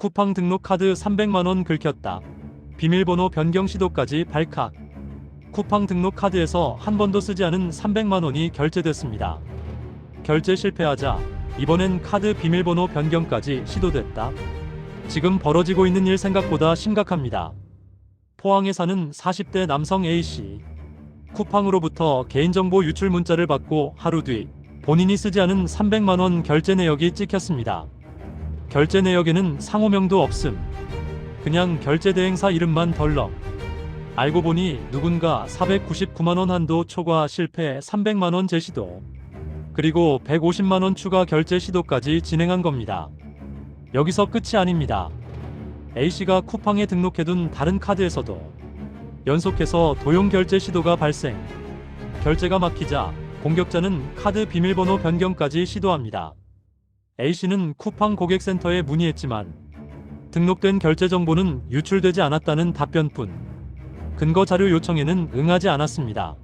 쿠팡 등록 카드 300만원 긁혔다. 비밀번호 변경 시도까지 발칵. 쿠팡 등록 카드에서 한 번도 쓰지 않은 300만원이 결제됐습니다. 결제 실패하자 이번엔 카드 비밀번호 변경까지 시도됐다. 지금 벌어지고 있는 일 생각보다 심각합니다. 포항에 사는 40대 남성 A씨. 쿠팡으로부터 개인정보 유출 문자를 받고 하루 뒤 본인이 쓰지 않은 300만원 결제 내역이 찍혔습니다. 결제 내역에는 상호명도 없음. 그냥 결제 대행사 이름만 덜렁. 알고 보니 누군가 499만원 한도 초과 실패 300만원 제시도. 그리고 150만원 추가 결제 시도까지 진행한 겁니다. 여기서 끝이 아닙니다. A씨가 쿠팡에 등록해둔 다른 카드에서도 연속해서 도용 결제 시도가 발생. 결제가 막히자 공격자는 카드 비밀번호 변경까지 시도합니다. A씨는 쿠팡 고객센터에 문의했지만 등록된 결제 정보는 유출되지 않았다는 답변뿐 근거 자료 요청에는 응하지 않았습니다.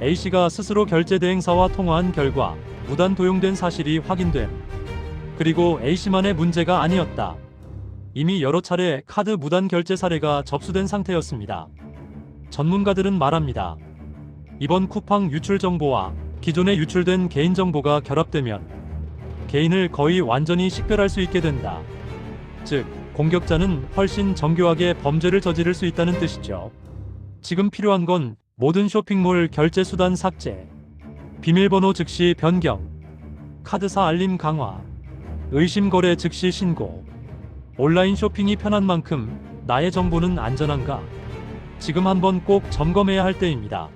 A씨가 스스로 결제 대행사와 통화한 결과 무단 도용된 사실이 확인됨. 그리고 A씨만의 문제가 아니었다. 이미 여러 차례 카드 무단 결제 사례가 접수된 상태였습니다. 전문가들은 말합니다. 이번 쿠팡 유출 정보와 기존에 유출된 개인 정보가 결합되면 개인을 거의 완전히 식별할 수 있게 된다. 즉, 공격자는 훨씬 정교하게 범죄를 저지를 수 있다는 뜻이죠. 지금 필요한 건 모든 쇼핑몰 결제 수단 삭제, 비밀번호 즉시 변경, 카드사 알림 강화, 의심 거래 즉시 신고. 온라인 쇼핑이 편한 만큼 나의 정보는 안전한가? 지금 한번 꼭 점검해야 할 때입니다.